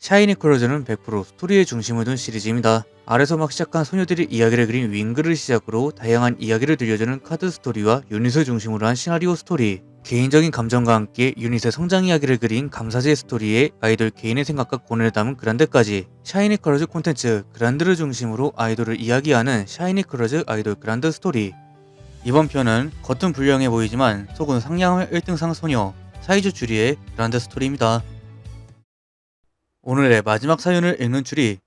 샤이니 크로즈는 100% 스토리의 중심을 둔 시리즈입니다. 아래서 막 시작한 소녀들이 이야기를 그린 윙글을 시작으로 다양한 이야기를 들려주는 카드 스토리와 유닛을 중심으로 한 시나리오 스토리, 개인적인 감정과 함께 유닛의 성장 이야기를 그린 감사제 스토리에 아이돌 개인의 생각과 고뇌를 담은 그란드까지 샤이니 크로즈 콘텐츠 그란드를 중심으로 아이돌을 이야기하는 샤이니 크로즈 아이돌 그란드 스토리 이번 편은 겉은 불량해 보이지만 속은 상냥한 1등상 소녀 사이즈 주리의 그란드 스토리입니다. 오늘의 마지막 사연을 읽는 주리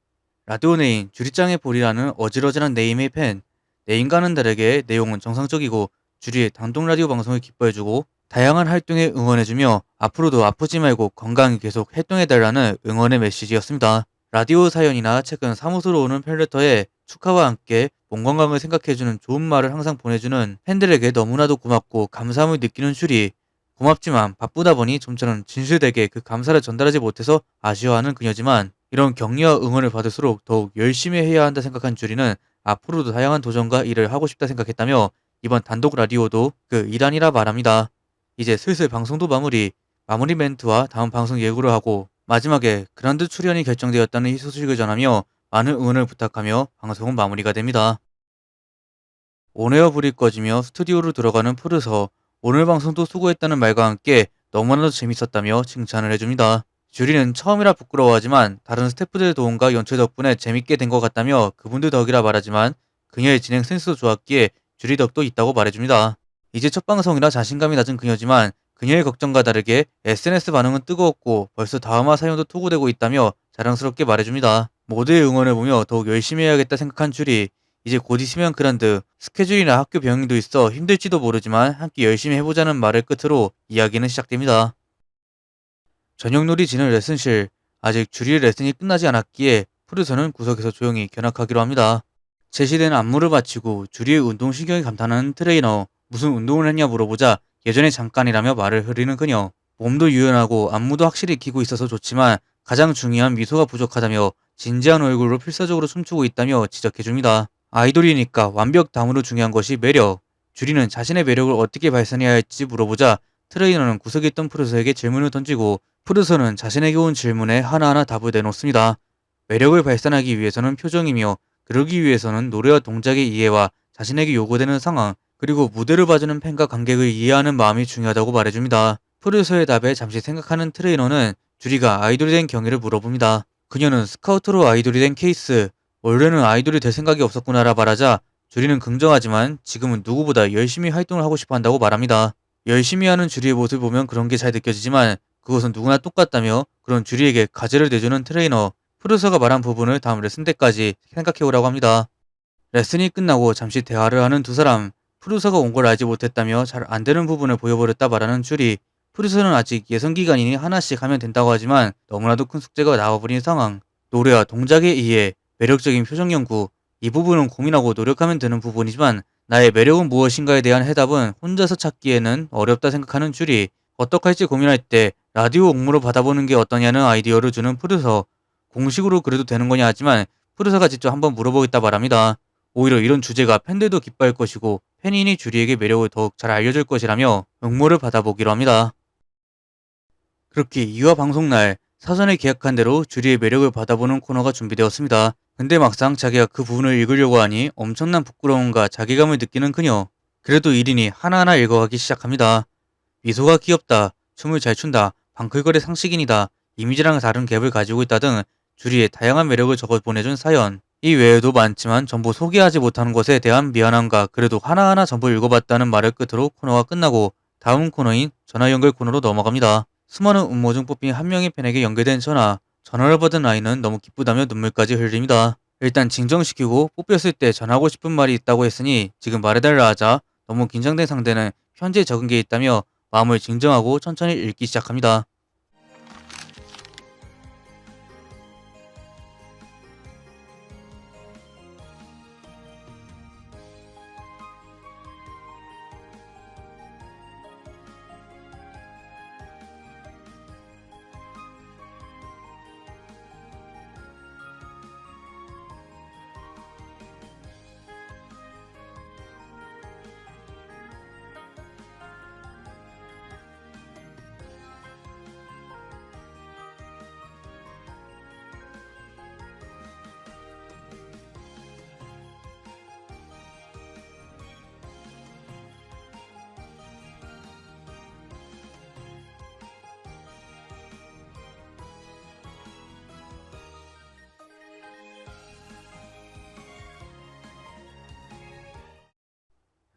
라디오 네임 주리짱의 볼이라는 어지러지한 네임의 팬 네임과는 다르게 내용은 정상적이고 주리의 단독 라디오 방송을 기뻐해주고 다양한 활동에 응원해주며 앞으로도 아프지 말고 건강히 계속 활동해달라는 응원의 메시지였습니다. 라디오 사연이나 최근 사무소로 오는 팬레터에 축하와 함께 몸 건강을 생각해주는 좋은 말을 항상 보내주는 팬들에게 너무나도 고맙고 감사함을 느끼는 슈리 고맙지만 바쁘다 보니 좀처럼 진실되게 그 감사를 전달하지 못해서 아쉬워하는 그녀지만 이런 격려와 응원을 받을수록 더욱 열심히 해야 한다 생각한 주리는 앞으로도 다양한 도전과 일을 하고 싶다 생각했다며 이번 단독 라디오도 그 일환이라 말합니다. 이제 슬슬 방송도 마무리, 마무리 멘트와 다음 방송 예고를 하고 마지막에 그란드 출연이 결정되었다는 이 소식을 전하며 많은 응원을 부탁하며 방송은 마무리가 됩니다. 온에어 불이 꺼지며 스튜디오로 들어가는 푸르서 오늘 방송도 수고했다는 말과 함께 너무나도 재밌었다며 칭찬을 해줍니다. 주리는 처음이라 부끄러워하지만 다른 스태프들의 도움과 연출 덕분에 재밌게 된 것 같다며 그분들 덕이라 말하지만 그녀의 진행 센스도 좋았기에 주리 덕도 있다고 말해줍니다. 이제 첫 방송이라 자신감이 낮은 그녀지만 그녀의 걱정과 다르게 SNS 반응은 뜨거웠고 벌써 다음화 사연도 투고되고 있다며 자랑스럽게 말해줍니다. 모두의 응원을 보며 더욱 열심히 해야겠다 생각한 주리 이제 곧 있으면 그란드 스케줄이나 학교 병행도 있어 힘들지도 모르지만 함께 열심히 해보자는 말을 끝으로 이야기는 시작됩니다. 저녁놀이 지는 레슨실 아직 주리의 레슨이 끝나지 않았기에 푸르서는 구석에서 조용히 견학하기로 합니다. 제시된 안무를 마치고 주리의 운동신경이 감탄하는 트레이너 무슨 운동을 했냐 물어보자 예전에 잠깐이라며 말을 흐리는 그녀 몸도 유연하고 안무도 확실히 익히고 있어서 좋지만 가장 중요한 미소가 부족하다며 진지한 얼굴로 필사적으로 춤추고 있다며 지적해줍니다. 아이돌이니까 완벽 다음으로 중요한 것이 매력. 주리는 자신의 매력을 어떻게 발산해야 할지 물어보자 트레이너는 구석에 있던 푸르서에게 질문을 던지고 푸르서는 자신에게 온 질문에 하나하나 답을 내놓습니다. 매력을 발산하기 위해서는 표정이며 그러기 위해서는 노래와 동작의 이해와 자신에게 요구되는 상황 그리고 무대를 봐주는 팬과 관객을 이해하는 마음이 중요하다고 말해줍니다. 푸르서의 답에 잠시 생각하는 트레이너는 주리가 아이돌이 된 경위를 물어봅니다. 그녀는 스카우트로 아이돌이 된 케이스 원래는 아이돌이 될 생각이 없었구나라 말하자 주리는 긍정하지만 지금은 누구보다 열심히 활동을 하고 싶어 한다고 말합니다. 열심히 하는 주리의 모습을 보면 그런 게 잘 느껴지지만 그것은 누구나 똑같다며 그런 주리에게 과제를 내주는 트레이너 푸르서가 말한 부분을 다음 레슨 때까지 생각해오라고 합니다. 레슨이 끝나고 잠시 대화를 하는 두 사람 푸르서가 온 걸 알지 못했다며 잘 안 되는 부분을 보여버렸다 말하는 주리 푸르서는 아직 예선 기간이니 하나씩 하면 된다고 하지만 너무나도 큰 숙제가 나와버린 상황 노래와 동작에 의해 매력적인 표정 연구 이 부분은 고민하고 노력하면 되는 부분이지만 나의 매력은 무엇인가에 대한 해답은 혼자서 찾기에는 어렵다 생각하는 줄이 어떡할지 고민할 때 라디오 옥무로 받아보는 게 어떠냐는 아이디어를 주는 푸르서 공식으로 그래도 되는 거냐 하지만 푸르서가 직접 한번 물어보겠다 말합니다. 오히려 이런 주제가 팬들도 기뻐할 것이고 팬인이 주리에게 매력을 더욱 잘 알려줄 것이라며 응모를 받아보기로 합니다. 그렇게 2화 방송날 사전에 계약한 대로 주리의 매력을 받아보는 코너가 준비되었습니다. 근데 막상 자기가 그 부분을 읽으려고 하니 엄청난 부끄러움과 자괴감을 느끼는 그녀. 그래도 1인이 하나하나 읽어가기 시작합니다. 미소가 귀엽다, 춤을 잘 춘다, 방클거리 상식인이다, 이미지랑 다른 갭을 가지고 있다 등 주리의 다양한 매력을 적어 보내준 사연. 이 외에도 많지만 전부 소개하지 못하는 것에 대한 미안함과 그래도 하나하나 전부 읽어봤다는 말을 끝으로 코너가 끝나고 다음 코너인 전화 연결 코너로 넘어갑니다. 수많은 음모 중 뽑힌 한 명의 팬에게 연결된 전화. 전화를 받은 아이는 너무 기쁘다며 눈물까지 흘립니다. 일단 진정시키고 뽑혔을 때 전하고 싶은 말이 있다고 했으니 지금 말해달라 하자 너무 긴장된 상대는 편지에 적은 게 있다며 마음을 진정하고 천천히 읽기 시작합니다.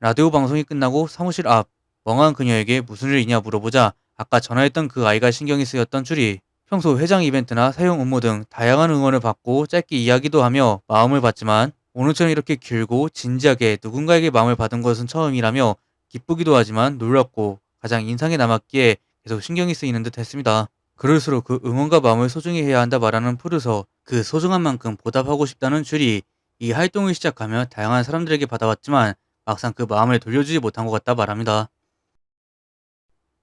라디오 방송이 끝나고 사무실 앞 멍한 그녀에게 무슨 일 있냐 물어보자 아까 전화했던 그 아이가 신경이 쓰였던 줄이 평소 회장 이벤트나 사용 업무 등 다양한 응원을 받고 짧게 이야기도 하며 마음을 받지만 오늘처럼 이렇게 길고 진지하게 누군가에게 마음을 받은 것은 처음이라며 기쁘기도 하지만 놀랍고 가장 인상에 남았기에 계속 신경이 쓰이는 듯 했습니다. 그럴수록 그 응원과 마음을 소중히 해야 한다 말하는 푸르서 그 소중한 만큼 보답하고 싶다는 줄이 이 활동을 시작하며 다양한 사람들에게 받아왔지만 막상 그 마음을 돌려주지 못한 것 같다 말합니다.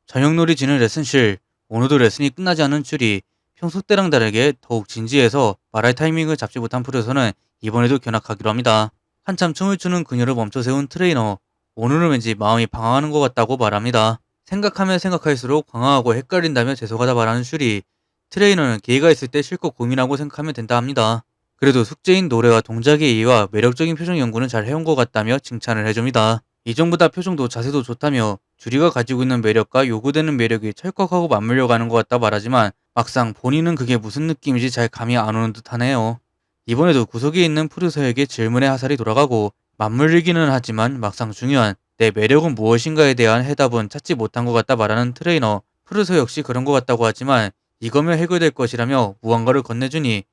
저녁놀이 지는 레슨실 오늘도 레슨이 끝나지 않은 줄이 평소 때랑 다르게 더욱 진지해서 말할 타이밍을 잡지 못한 푸르서는 이번에도 견학하기로 합니다. 한참 춤을 추는 그녀를 멈춰 세운 트레이너 오늘은 왠지 마음이 방황하는 것 같다고 말합니다. 생각하면 생각할수록 방황하고 헷갈린다며 재소가다 말하는 슈리 트레이너는 기회가 있을 때 실컷 고민하고 생각하면 된다 합니다. 그래도 숙제인 노래와 동작의 이해와 매력적인 표정 연구는 잘 해온 것 같다며 칭찬을 해줍니다. 이전보다 표정도 자세도 좋다며 주리가 가지고 있는 매력과 요구되는 매력이 찰컥하고 맞물려 가는 것 같다 말하지만 막상 본인은 그게 무슨 느낌인지 잘 감이 안 오는 듯 하네요. 이번에도 구석에 있는 푸르서에게 질문의 화살이 돌아가고 맞물리기는 하지만 막상 중요한 내 매력은 무엇인가에 대한 해답은 찾지 못한 것 같다 말하는 트레이너 푸르서 역시 그런 것 같다고 하지만 이거면 해결될 것이라며 무언가를 건네주니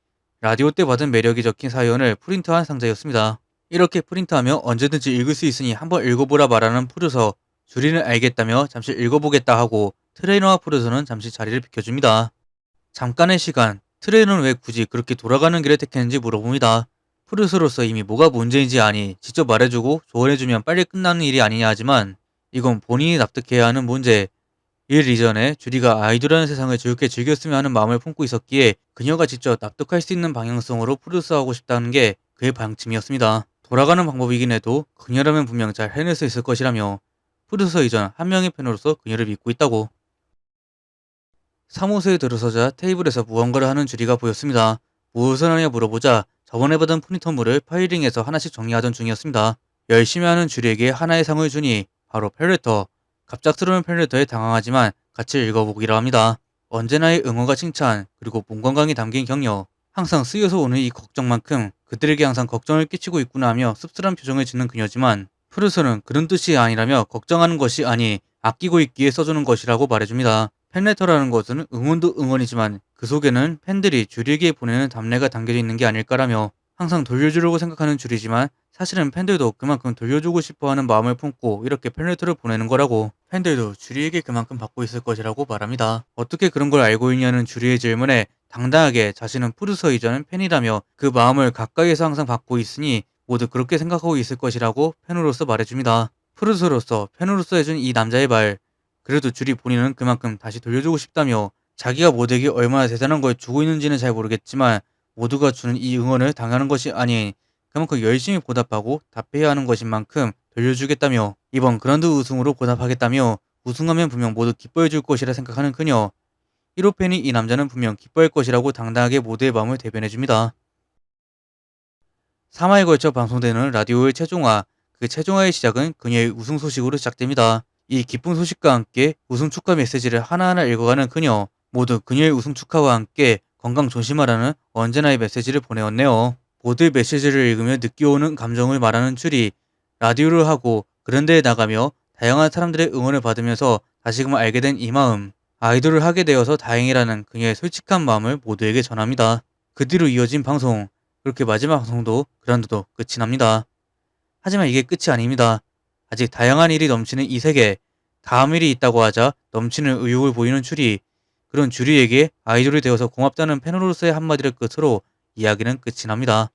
라디오 때 받은 매력이 적힌 사연을 프린트한 상자였습니다. 이렇게 프린트하며 언제든지 읽을 수 있으니 한번 읽어보라 말하는 푸르서 주리는 알겠다며 잠시 읽어보겠다 하고 트레이너와 푸르서는 잠시 자리를 비켜줍니다. 잠깐의 시간 트레이너는 왜 굳이 그렇게 돌아가는 길을 택했는지 물어봅니다. 푸르스로서 이미 뭐가 문제인지 아니 직접 말해주고 조언해주면 빨리 끝나는 일이 아니냐 하지만 이건 본인이 납득해야 하는 문제. 일 이전에 주리가 아이돌이라는 세상을 즐겁게 즐겼으면 하는 마음을 품고 있었기에 그녀가 직접 납득할 수 있는 방향성으로 푸르스하고 싶다는 게 그의 방침이었습니다. 돌아가는 방법이긴 해도 그녀라면 분명 잘 해낼 수 있을 것이라며 푸르스 이전 한 명의 팬으로서 그녀를 믿고 있다고. 사무소에 들어서자 테이블에서 무언가를 하는 주리가 보였습니다. 무엇을 하냐 물어보자 저번에 받은 프린터물을 파일링해서 하나씩 정리하던 중이었습니다. 열심히 하는 주리에게 하나의 상을 주니 바로 펠레터. 갑작스러운 펠레터에 당황하지만 같이 읽어보기로 합니다. 언제나의 응원과 칭찬 그리고 몸 건강이 담긴 격려. 항상 쓰여서 오는 이 걱정만큼 그들에게 항상 걱정을 끼치고 있구나 하며 씁쓸한 표정을 짓는 그녀지만 프루서는 그런 뜻이 아니라며 걱정하는 것이 아니 아끼고 있기에 써주는 것이라고 말해줍니다. 팬레터라는 것은 응원도 응원이지만 그 속에는 팬들이 주리에게 보내는 답례가 담겨져 있는 게 아닐까라며 항상 돌려주려고 생각하는 줄이지만 사실은 팬들도 그만큼 돌려주고 싶어하는 마음을 품고 이렇게 팬레터를 보내는 거라고 팬들도 주리에게 그만큼 받고 있을 것이라고 말합니다. 어떻게 그런 걸 알고 있냐는 주리의 질문에 당당하게 자신은 푸르서 이전은 팬이라며 그 마음을 가까이에서 항상 받고 있으니 모두 그렇게 생각하고 있을 것이라고 팬으로서 말해줍니다. 푸르서로서 팬으로서 해준 이 남자의 말 그래도 주리 본인은 그만큼 다시 돌려주고 싶다며 자기가 모두에게 얼마나 대단한 걸 주고 있는지는 잘 모르겠지만 모두가 주는 이 응원을 당하는 것이 아닌 그만큼 열심히 보답하고 답해야 하는 것인 만큼 돌려주겠다며 이번 그란드 우승으로 보답하겠다며 우승하면 분명 모두 기뻐해 줄 것이라 생각하는 그녀 1호 팬이 이 남자는 분명 기뻐할 것이라고 당당하게 모두의 마음을 대변해 줍니다. 3화에 걸쳐 방송되는 라디오의 최종화 그 최종화의 시작은 그녀의 우승 소식으로 시작됩니다. 이 기쁜 소식과 함께 우승 축하 메시지를 하나하나 읽어가는 그녀 모두 그녀의 우승 축하와 함께 건강 조심하라는 언제나의 메시지를 보내었네요. 모두의 메시지를 읽으며 느끼오는 감정을 말하는 줄이 라디오를 하고 그런 데에 나가며 다양한 사람들의 응원을 받으면서 다시금 알게 된 이 마음 아이돌을 하게 되어서 다행이라는 그녀의 솔직한 마음을 모두에게 전합니다. 그 뒤로 이어진 방송 그렇게 마지막 방송도 그란드도 끝이 납니다. 하지만 이게 끝이 아닙니다. 아직 다양한 일이 넘치는 이 세계 다음 일이 있다고 하자 넘치는 의욕을 보이는 줄이 그런 주리에게 아이돌이 되어서 고맙다는 팬으로서의 한마디를 끝으로 이야기는 끝이 납니다.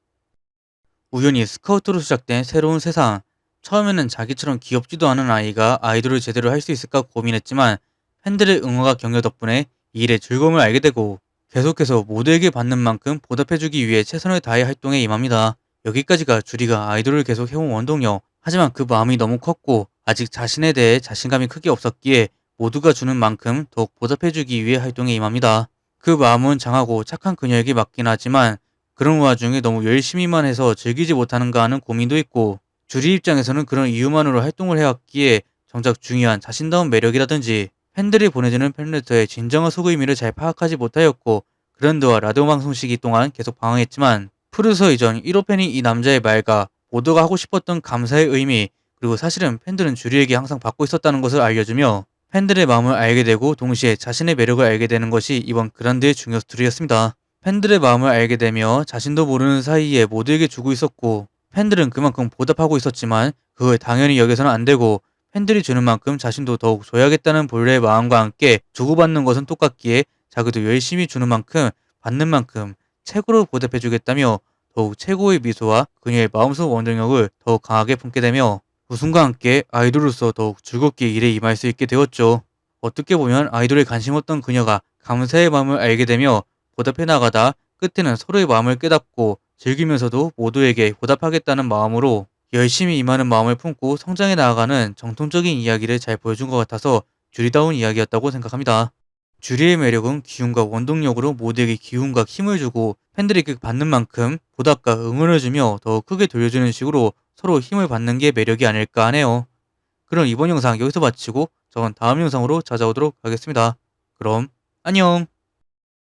우연히 스카우트로 시작된 새로운 세상 처음에는 자기처럼 귀엽지도 않은 아이가 아이돌을 제대로 할 수 있을까 고민했지만 팬들의 응원과 격려 덕분에 이 일의 즐거움을 알게 되고 계속해서 모두에게 받는 만큼 보답해주기 위해 최선을 다해 활동에 임합니다. 여기까지가 주리가 아이돌을 계속 해온 원동력 하지만 그 마음이 너무 컸고 아직 자신에 대해 자신감이 크게 없었기에 모두가 주는 만큼 더욱 보답해주기 위해 활동에 임합니다. 그 마음은 장하고 착한 그녀에게 맞긴 하지만 그런 와중에 너무 열심히만 해서 즐기지 못하는가 하는 고민도 있고 주리 입장에서는 그런 이유만으로 활동을 해왔기에 정작 중요한 자신다운 매력이라든지 팬들이 보내주는 팬레터의 진정한 속 의미를 잘 파악하지 못하였고 그랜드와 라디오 방송 시기 동안 계속 방황했지만 푸르서 이전 1호 팬이 이 남자의 말과 모두가 하고 싶었던 감사의 의미 그리고 사실은 팬들은 주리에게 항상 받고 있었다는 것을 알려주며 팬들의 마음을 알게 되고 동시에 자신의 매력을 알게 되는 것이 이번 그란드의 중요 스토리였습니다. 팬들의 마음을 알게 되며 자신도 모르는 사이에 모두에게 주고 있었고 팬들은 그만큼 보답하고 있었지만 그걸 당연히 여겨서는 안 되고 팬들이 주는 만큼 자신도 더욱 줘야겠다는 본래의 마음과 함께 주고받는 것은 똑같기에 자기도 열심히 주는 만큼 받는 만큼 최고로 보답해주겠다며 더욱 최고의 미소와 그녀의 마음속 원동력을 더욱 강하게 품게 되며 웃음과 함께 아이돌로서 더욱 즐겁게 일에 임할 수 있게 되었죠. 어떻게 보면 아이돌에 관심 없던 그녀가 감사의 마음을 알게 되며 보답해 나가다 끝에는 서로의 마음을 깨닫고 즐기면서도 모두에게 보답하겠다는 마음으로 열심히 임하는 마음을 품고 성장해 나아가는 정통적인 이야기를 잘 보여준 것 같아서 주리다운 이야기였다고 생각합니다. 주리의 매력은 기운과 원동력으로 모두에게 기운과 힘을 주고 팬들에게 받는 만큼 보답과 응원을 주며 더 크게 돌려주는 식으로 서로 힘을 받는 게 매력이 아닐까 하네요. 그럼 이번 영상 여기서 마치고 저는 다음 영상으로 찾아오도록 하겠습니다. 그럼 안녕!